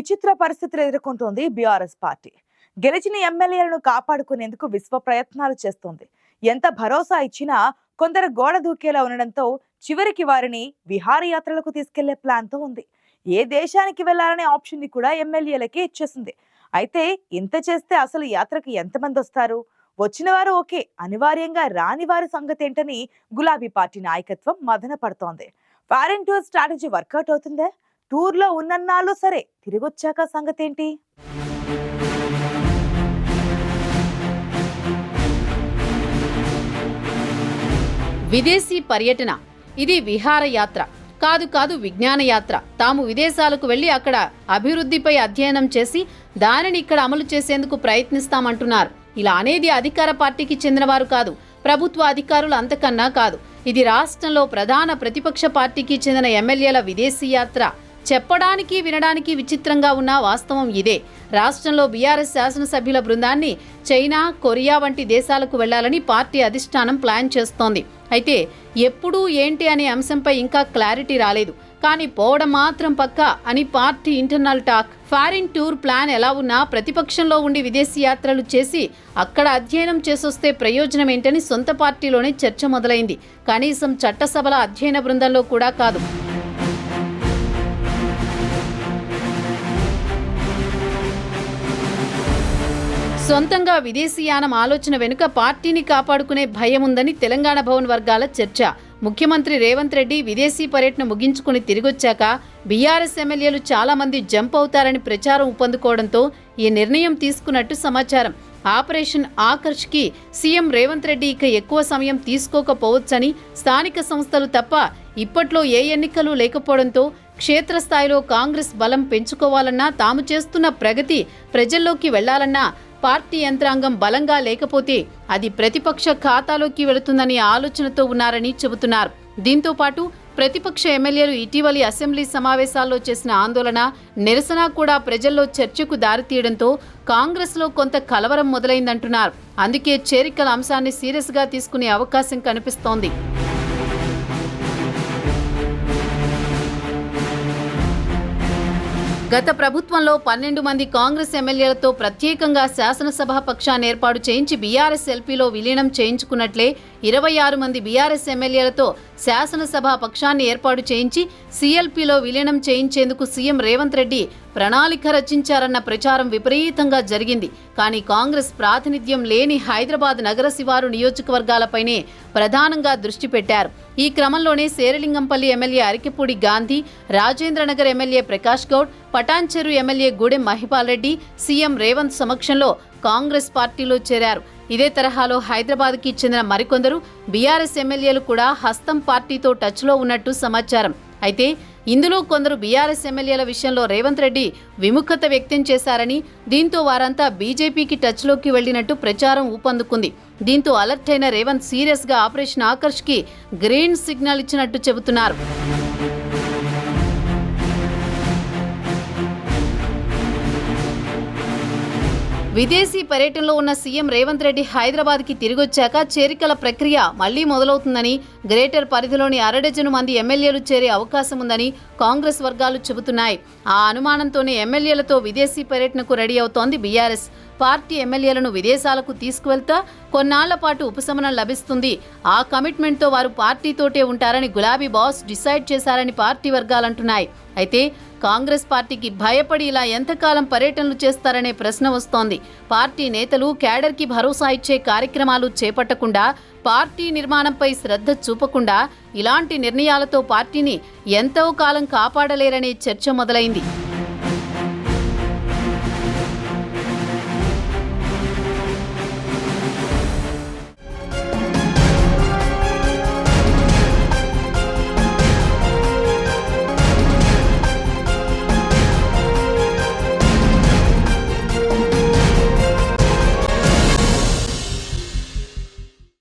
విచిత్ర పరిస్థితులు ఎదుర్కొంటోంది BRS party. గెలిచిన ఎమ్మెల్యేలను కాపాడుకునేందుకు విశ్వ ప్రయత్నాలు చేస్తోంది. ఎంత భరోసా ఇచ్చినా కొందరు గోడ దూకేలా ఉండడంతో చివరికి వారిని విహారయాత్రలకు తీసుకెళ్ళే ప్లాన్తో ఉంది. ఏ దేశానికి వెళ్ళాలనే ఆప్షన్ని కూడా ఎమ్మెల్యేలకే ఇచ్చేసింది. అయితే ఇంత చేస్తే అసలు యాత్రకు ఎంతమంది వస్తారు? వచ్చిన వారు ఓకే అనివార్యంగా రాని వారి సంగతి ఏంటని గులాబీ పార్టీ నాయకత్వం మదన పడుతోంది. Foreign tour strategy work out అవుతుందే? టూర్లో ఉన్నన్నాళ్ళు సరే తిరిగొచ్చాక సంగతి ఏంటి విదేశీ పర్యటన. ఇది విహారయాత్ర కాదు కాదు విజ్ఞాన యాత్ర. తాము విదేశాలకు వెళ్ళి అక్కడ అభివృద్ధిపై అధ్యయనం చేసి దానిని ఇక్కడ అమలు చేసేందుకు ప్రయత్నిస్తామంటున్నారు. ఇలా అనేది అధికార పార్టీకి చెందినవారు కాదు ప్రభుత్వ అధికారులు అంతకన్నా కాదు. ఇది రాష్ట్రంలో ప్రధాన ప్రతిపక్ష పార్టీకి చెందిన ఎమ్మెల్యేల విదేశీ యాత్ర. చెప్పడానికి వినడానికి విచిత్రంగా ఉన్న వాస్తవం ఇదే. రాష్ట్రంలో బీఆర్ఎస్ శాసనసభ్యుల బృందాన్ని చైనా కొరియా వంటి దేశాలకు వెళ్ళాలని పార్టీ అధిష్టానం ప్లాన్ చేస్తోంది. అయితే ఎప్పుడు ఏంటి అనే అంశంపై ఇంకా క్లారిటీ రాలేదు. కానీ పోవడం మాత్రం పక్క అని party internal talk. Foreign tour plan ఎలా ఉన్నా ప్రతిపక్షంలో ఉండి విదేశీ యాత్రలు చేసి అక్కడ అధ్యయనం చేసొస్తే ప్రయోజనం ఏంటని సొంత పార్టీలోనే చర్చ మొదలైంది. కనీసం చట్టసభల అధ్యయన బృందంలో కూడా కాదు. సొంతంగా విదేశీయానం ఆలోచన వెనుక పార్టీని కాపాడుకునే భయం ఉందని తెలంగాణ భవన్ వర్గాల చర్చ. ముఖ్యమంత్రి రేవంత్ రెడ్డి విదేశీ పర్యటన ముగించుకుని తిరిగొచ్చాక బీఆర్ఎస్ ఎమ్మెల్యేలు చాలా మంది జంప్ అవుతారని ప్రచారం ఉపందుకోవడంతో ఈ నిర్ణయం తీసుకున్నట్టు సమాచారం. ఆపరేషన్ ఆకర్ష్కి సీఎం రేవంత్ రెడ్డి ఇక ఎక్కువ సమయం తీసుకోకపోవచ్చని స్థానిక సంస్థలు తప్ప ఇప్పట్లో ఏ ఎన్నికలు లేకపోవడంతో క్షేత్రస్థాయిలో కాంగ్రెస్ బలం పెంచుకోవాలన్నా తాము చేస్తున్న ప్రగతి ప్రజల్లోకి వెళ్ళాలన్నా పార్టీ యంత్రాంగం బలంగా లేకపోతే అది ప్రతిపక్ష ఖాతాలోకి వెళుతుందనే ఆలోచనతో ఉన్నారని చెబుతున్నారు. దీంతో పాటు ప్రతిపక్ష ఎమ్మెల్యేలు ఇటీవలి అసెంబ్లీ సమావేశాల్లో చేసిన ఆందోళన నిరసన కూడా ప్రజల్లో చర్చకు దారితీయడంతో కాంగ్రెస్లో కొంత కలవరం మొదలైందంటున్నారు. అందుకే చేరికల అంశాన్ని సీరియస్గా తీసుకునే అవకాశం కనిపిస్తోంది. గత ప్రభుత్వంలో పన్నెండు మంది కాంగ్రెస్ ఎమ్మెల్యేలతో ప్రత్యేకంగా శాసనసభా పక్షాన్ని ఏర్పాటు చేయించి బీఆర్ఎస్ ఎల్పీలో విలీనం చేయించుకున్నట్లే ఇరవై ఆరు మంది బీఆర్ఎస్ ఎమ్మెల్యేలతో శాసనసభ పక్షాన్ని ఏర్పాటు చేయించి సీఎల్పీలో విలీనం చేయించేందుకు సీఎం రేవంత్ రెడ్డి ప్రణాళిక రచించారన్న ప్రచారం విపరీతంగా జరిగింది. కానీ కాంగ్రెస్ ప్రాతినిధ్యం లేని హైదరాబాద్ నగర శివారు నియోజకవర్గాలపైనే ప్రధానంగా దృష్టి పెట్టారు. ఈ క్రమంలోనే Serilingampally MLA Arikepudi Gandhi Rajendranagar MLA Prakash Goud Patancheru MLA Gudem Mahipal Reddy CM Revanth సమక్షంలో కాంగ్రెస్ పార్టీలో చేరారు. ఇదే తరహాలో హైదరాబాద్కి చెందిన మరికొందరు బీఆర్ఎస్ ఎమ్మెల్యేలు కూడా హస్తం పార్టీతో టచ్లో ఉన్నట్టు సమాచారం. అయితే ఇందులో కొందరు బీఆర్ఎస్ ఎమ్మెల్యేల విషయంలో రేవంత్ రెడ్డి విముఖత వ్యక్తం చేశారని దీంతో వారంతా బీజేపీకి టచ్లోకి వెళ్ళినట్టు ప్రచారం ఊపందుకుంది. దీంతో అలర్ట్ అయిన రేవంత్ సీరియస్గా ఆపరేషన్ ఆకర్ష్కి గ్రీన్ సిగ్నల్ ఇచ్చినట్టు చెబుతున్నారు. విదేశీ పర్యటనలో ఉన్న సీఎం రేవంత్ రెడ్డి హైదరాబాద్కి తిరిగొచ్చాక చేరికల ప్రక్రియ మళ్ళీ మొదలవుతుందని గ్రేటర్ పరిధిలోని అరడజను మంది ఎమ్మెల్యేలు చేరే అవకాశం ఉందని కాంగ్రెస్ వర్గాలు చెబుతున్నాయి. ఆ అనుమానంతోనే ఎమ్మెల్యేలతో విదేశీ పర్యటనకు రెడీ అవుతోంది బీఆర్ఎస్. పార్టీ ఎమ్మెల్యేలను విదేశాలకు తీసుకువెళ్తా కొన్నాళ్ళ పాటు ఉపశమనం లభిస్తుంది. ఆ కమిట్మెంట్తో వారు పార్టీతోటే ఉంటారని గులాబీ బాస్ డిసైడ్ చేశారని పార్టీ వర్గాలంటున్నాయి అయితే కాంగ్రెస్ పార్టీకి భయపడి ఇలా ఎంతకాలం పర్యటనలు చేస్తారనే ప్రశ్న వస్తోంది. పార్టీ నేతలు క్యాడర్కి భరోసా ఇచ్చే కార్యక్రమాలు చేపట్టకుండా పార్టీ నిర్మాణంపై శ్రద్ధ చూపకుండా ఇలాంటి నిర్ణయాలతో పార్టీని ఎంతో కాలం కాపాడలేరనే చర్చ మొదలైంది.